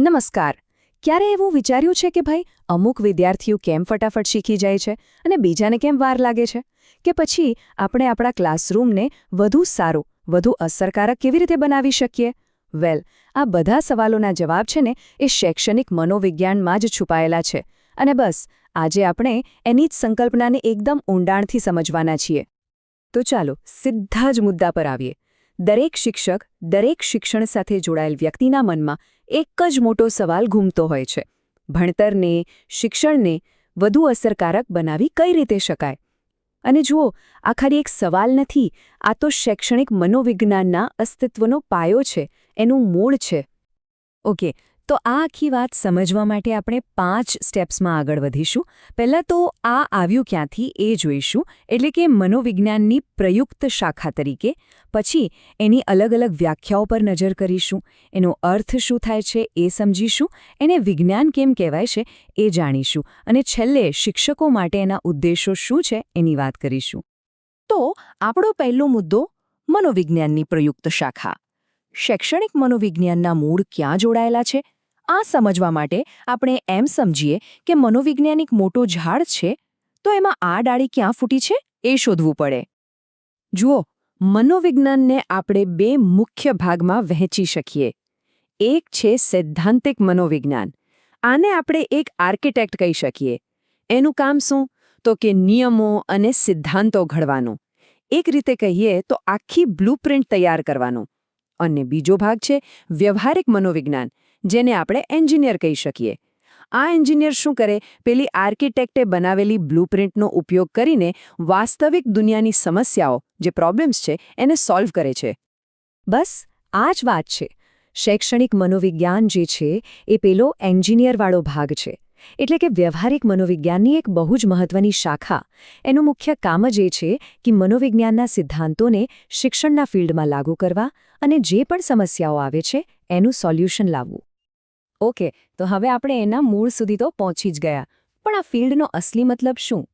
નમસ્કાર. ક્યારે એવું વિચાર્યું છે કે ભાઈ, અમુક વિદ્યાર્થીઓ કેમ ફટાફટ શીખી જાય છે અને બીજાને કેમ વાર લાગે છે? કે પછી આપણે આપણા ક્લાસરૂમને વધુ સારું, વધુ અસરકારક કેવી રીતે બનાવી શકીએ? વેલ, આ બધા સવાલોના જવાબ છે ને એ શૈક્ષણિક મનોવિજ્ઞાનમાં જ છુપાયેલા છે. અને બસ, આજે આપણે એની જ સંકલ્પનાને એકદમ ઊંડાણથી સમજવાના છીએ. તો ચાલો, સીધા જ મુદ્દા પર આવીએ. દરેક શિક્ષક દરેક શિક્ષણ સાથે જોડાયેલ વ્યક્તિના મનમાં એક જ મોટો સવાલ ઘૂમતો હોય છે. ભણતરને, શિક્ષણને વધુ અસરકારક બનાવી કઈ રીતે શકાય? અને જુઓ, આ ખાલી એક સવાલ નથી, આ તો શૈક્ષણિક મનોવિજ્ઞાનના અસ્તિત્વનો પાયો છે, એનું મૂળ છે. ઓકે તો આ આખી વાત સમજવા માટે આપણે પાંચ સ્ટેપ્સમાં આગળ વધીશું. પહેલાં તો આ આવ્યું ક્યાંથી એ જોઈશું, એટલે કે મનોવિજ્ઞાનની પ્રયુક્ત શાખા તરીકે. પછી એની અલગ અલગ વ્યાખ્યાઓ પર નજર કરીશું. એનો અર્થ શું થાય છે એ સમજીશું. એને વિજ્ઞાન કેમ કહેવાય છે એ જાણીશું. અને છેલ્લે શિક્ષકો માટે એના ઉદ્દેશો શું છે એની વાત કરીશું. તો આપણો પહેલો મુદ્દો, મનોવિજ્ઞાનની પ્રયુક્ત શાખા. શૈક્ષણિક મનોવિજ્ઞાનના મૂળ ક્યાં જોડાયેલા છે? આ સમજવા માટે આપણે એમ સમજીએ કે મનોવિજ્ઞાનિક મોટો ઝાડ છે, તો એમાં આ ડાળી ક્યાં ફૂટી છે એ શોધવું પડે. જુઓ, મનોવિજ્ઞાનને આપણે બે મુખ્ય ભાગમાં વહેંચી શકીએ. એક છે સૈદ્ધાંતિક મનોવિજ્ઞાન. આને આપણે એક આર્કિટેક્ટ કહી શકીએ. એનું કામ શું? તો કે નિયમો અને સિદ્ધાંતો ઘડવાનું. એક રીતે કહીએ તો આખી બ્લુપ્રિન્ટ તૈયાર કરવાનું. અને બીજો ભાગ છે વ્યવહારિક મનોવિજ્ઞાન. જેને આપણે એન્જિનિયર કહી શકીએ. આ એન્જિનિયર શું કરે? પેલી આર્કિટેક્ટે બનાવેલી બ્લુપ્રિન્ટનો ઉપયોગ કરીને વાસ્તવિક દુનિયાની સમસ્યાઓ, જે પ્રોબ્લેમ્સ છે, એને સોલ્વ કરે છે. બસ, આ જ વાત છે. શૈક્ષણિક મનોવિજ્ઞાન જે છે, એ પેલો એન્જિનિયરવાળો ભાગ છે. એટલે કે વ્યવહારિક મનોવિજ્ઞાનની એક બહુ જ મહત્વની શાખા. એનું મુખ્ય કામ જ એ છે કે મનોવિજ્ઞાનના સિદ્ધાંતોને શિક્ષણના ફિલ્ડમાં લાગુ કરવા અને જે પણ સમસ્યાઓ આવે છે, એનું સોલ્યુશન લાવવું. ઓકે, તો હવે આપણે એના મૂળ સુધી તો પહોંચી જ ગયા. પણ આ ફિલ્ડનો અસલી મતલબ શું?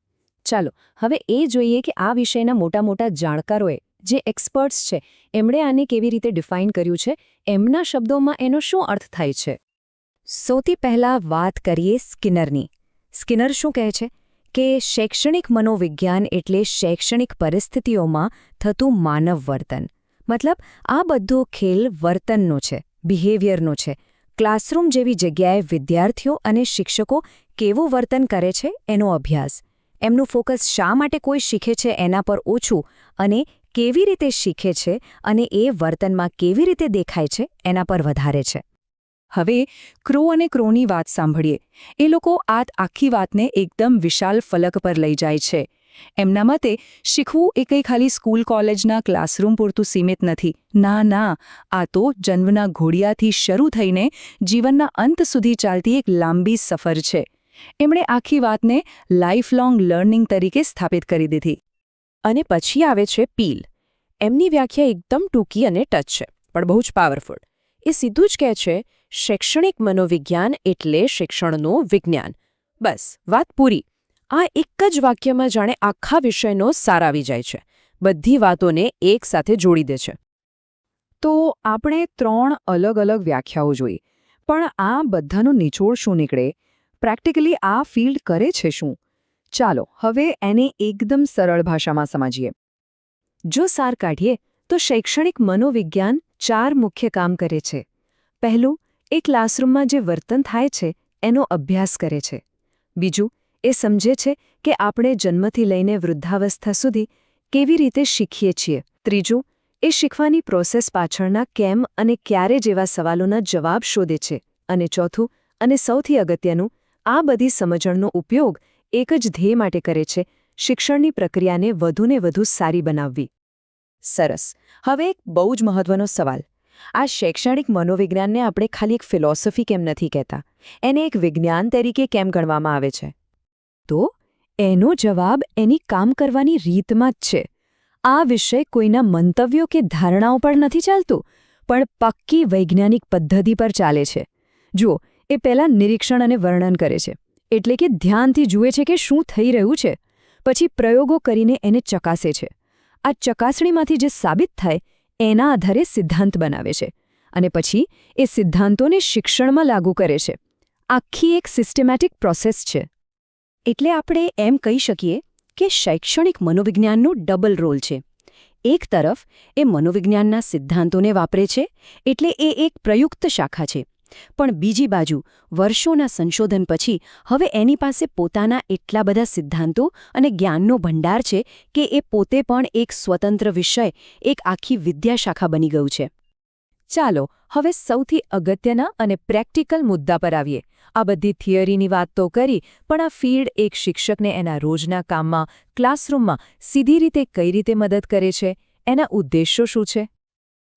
ચાલો, હવે એ જોઈએ કે આ વિષયના મોટા મોટા જાણકારોએ, જે એક્સપર્ટ્સ છે, એમણે આને કેવી રીતે ડિફાઇન કર્યું છે, એમના શબ્દોમાં એનો શું અર્થ થાય છે? સૌથી પહેલાં વાત કરીએ સ્કિનરની. સ્કિનર શું કહે છે? કે શૈક્ષણિક મનોવિજ્ઞાન એટલે શૈક્ષણિક પરિસ્થિતિઓમાં થતું માનવ વર્તન. મતલબ આ બધો ખેલ વર્તનનો છે બિહેવિયરનો છે. ક્લાસરૂમ જેવી જગ્યાએ વિદ્યાર્થીઓ અને શિક્ષકો કેવું વર્તન કરે છે એનો અભ્યાસ. એમનું ફોકસ શા માટે કોઈ શીખે છે એના પર ઓછું અને કેવી રીતે શીખે છે અને એ વર્તનમાં કેવી રીતે દેખાય છે એના પર વધારે છે. હવે ક્રો અને ક્રોની વાત સાંભળીએ. એ લોકો આ આખી વાતને એકદમ વિશાલ ફલક પર લઈ જાય છે. એમના મતે, શીખવું એ કંઈ ખાલી સ્કૂલ કોલેજના ક્લાસરૂમ પૂરતું સીમિત નથી. ના ના, આ તો જન્મના ઘોડિયાથી શરૂ થઈને જીવનના અંત સુધી ચાલતી એક લાંબી સફર છે. એમણે આખી વાતને લાઇફલોંગ લર્નિંગ તરીકે સ્થાપિત કરી દીધી. અને પછી આવે છે પીલ. એમની વ્યાખ્યા એકદમ ટૂંકી અને ટચ છે, પણ બહુ જ પાવરફુલ. એ સીધું જ કહે છે, શૈક્ષણિક મનોવિજ્ઞાન એટલે શિક્ષણનું વિજ્ઞાન. બસ, વાત પૂરી. આ એક જ વાક્યમાં જાણે આખા વિષયનો સાર આવી જાય છે. બધી વાતોને એક સાથે જોડી દે છે. તો આપણે ત્રણ અલગ અલગ વ્યાખ્યાઓ જોઈ. પણ આ બધાનો નિચોડ શું નીકળે? પ્રેક્ટિકલી આ ફિલ્ડ કરે છે શું? ચાલો, હવે એને એકદમ સરળ ભાષામાં સમજીએ. જો સાર કાઢીએ, તો શૈક્ષણિક મનોવિજ્ઞાન ચાર મુખ્ય કામ કરે છે. પહેલું, એ ક્લાસરૂમમાં જે વર્તન થાય છે, એનો અભ્યાસ કરે છે. બીજું એ સમજે છે કે આપણે જન્મથી લઈને વૃદ્ધાવસ્થા સુધી કેવી રીતે શીખીએ છીએ. ત્રીજું, એ શીખવાની પ્રોસેસ પાછળના કેમ અને ક્યારે જેવા સવાલોના જવાબ શોધે છે. અને ચોથું, અને સૌથી અગત્યનું, આ બધી સમજણનો ઉપયોગ એક જ ધ્યેય માટે કરે છે, શિક્ષણની પ્રક્રિયાને વધુને વધુ સારી બનાવવી. સરસ. હવે એક બહુ જ મહત્વનો સવાલ. આ શૈક્ષણિક મનોવિજ્ઞાનને આપણે ખાલી એક ફિલોસોફી કેમ નથી કહેતા? એને એક વિજ્ઞાન તરીકે કેમ ગણવામાં આવે છે? તો એનો જવાબ એની કામ કરવાની રીતમાં જ છે. આ વિષય કોઈના મંતવ્યો કે ધારણાઓ પર નથી ચાલતું, પણ પક્કી વૈજ્ઞાનિક પદ્ધતિ પર ચાલે છે. જુઓ, એ પહેલાં નિરીક્ષણ અને વર્ણન કરે છે. એટલે કે ધ્યાનથી જુએ છે કે શું થઈ રહ્યું છે. પછી પ્રયોગો કરીને એને ચકાસે છે. આ ચકાસણીમાંથી જે સાબિત થાય, એના આધારે સિદ્ધાંત બનાવે છે. અને પછી એ સિદ્ધાંતોને શિક્ષણમાં લાગુ કરે છે. આખી એક સિસ્ટેમેટિક પ્રોસેસ છે. એટલે આપણે એમ કહી શકીએ કે શૈક્ષણિક મનોવિજ્ઞાનનો ડબલ રોલ છે. એક તરફ એ મનોવિજ્ઞાનના સિદ્ધાંતોને વાપરે છે, એટલે એ એક પ્રયુક્ત શાખા છે. પણ બીજી બાજુ, વર્ષોના સંશોધન પછી હવે એની પાસે પોતાના એટલા બધા સિદ્ધાંતો અને જ્ઞાનનો ભંડાર છે કે એ પોતે પણ એક સ્વતંત્ર વિષય, એક આખી વિદ્યાશાખા બની ગયું છે. ચાલો, હવે સૌથી અગત્યના અને પ્રેક્ટિકલ મુદ્દા પર આવીએ. આ બધી થિયરીની વાત તો કરી, પણ આ ફીલ્ડ એક શિક્ષકને એના રોજના કામમાં, ક્લાસરૂમમાં સીધી રીતે કઈ રીતે મદદ કરે છે? એના ઉદ્દેશો શું છે?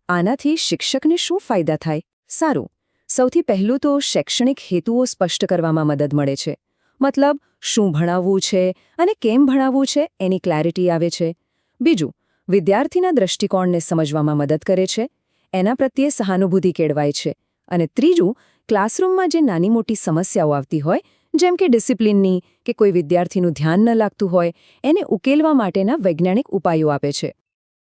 આનાથી શિક્ષકને શું ફાયદા થાય? સારું. સૌથી પહેલું તો શૈક્ષણિક હેતુઓ સ્પષ્ટ કરવામાં મદદ મળે છે. મતલબ, શું ભણાવવું છે અને કેમ ભણાવવું છે એની ક્લેરિટી આવે છે. બીજું, વિદ્યાર્થીના દૃષ્ટિકોણને સમજવામાં મદદ કરે છે. એના પ્રત્યે સહાનુભૂતિ કેળવાય છે. અને ત્રીજું, ક્લાસરૂમમાં જે નાની મોટી સમસ્યાઓ આવતી હોય, જેમ કે ડિસિપ્લિનની કે કોઈ વિદ્યાર્થીનું ધ્યાન ન લાગતું હોય, એને ઉકેલવા માટેના વૈજ્ઞાનિક ઉપાયો આપે છે.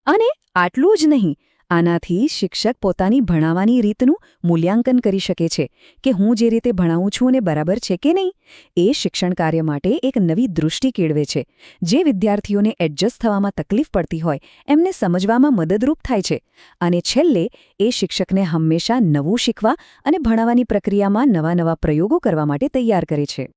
અને આટલું જ નહીં આનાથી શિક્ષક પોતાની ભણાવવાની રીતનું મૂલ્યાંકન કરી શકે છે કે હું જે રીતે ભણાવું છું અને બરાબર છે કે નહીં, એ શિક્ષણ કાર્ય માટે એક નવી દૃષ્ટિ કેળવે છે. જે વિદ્યાર્થીઓને એડજસ્ટ થવામાં તકલીફ પડતી હોય, એમને સમજવામાં મદદરૂપ થાય છે અને છેલ્લે, એ શિક્ષકને હંમેશા નવું શીખવા અને ભણાવવાની પ્રક્રિયામાં નવા નવા પ્રયોગો કરવા માટે તૈયાર કરે છે.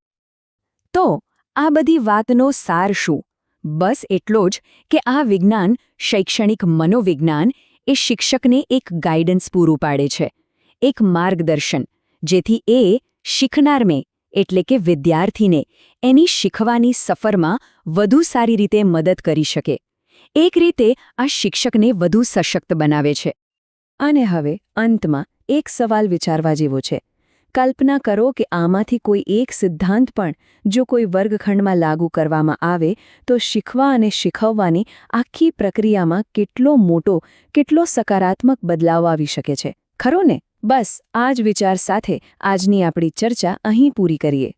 તો, આ બધી વાતનો સાર શું? બસ એટલો જ કે આ વિજ્ઞાન શૈક્ષણિક મનોવિજ્ઞાન એ શિક્ષકને એક ગાઈડન્સ પૂરું પાડે છે. એક માર્ગદર્શન, જેથી એ શીખનારને એટલે કે વિદ્યાર્થીને, એની શીખવાની સફરમાં વધુ સારી રીતે મદદ કરી શકે. એક રીતે આ શિક્ષકને વધુ સશક્ત બનાવે છે. અને હવે અંતમાં એક સવાલ વિચારવા જેવો છે. કલ્પના કરો કે આમાંથી કોઈ એક સિદ્ધાંત પણ જો કોઈ વર્ગખંડમાં લાગુ કરવામાં આવે, તો શીખવા અને શીખવવાની આખી પ્રક્રિયામાં કેટલો મોટો, કેટલો સકારાત્મક બદલાવ આવી શકે છે. ખરો ને? બસ, આ જ વિચાર સાથે આજની આપણી ચર્ચા અહીં પૂરી કરીએ.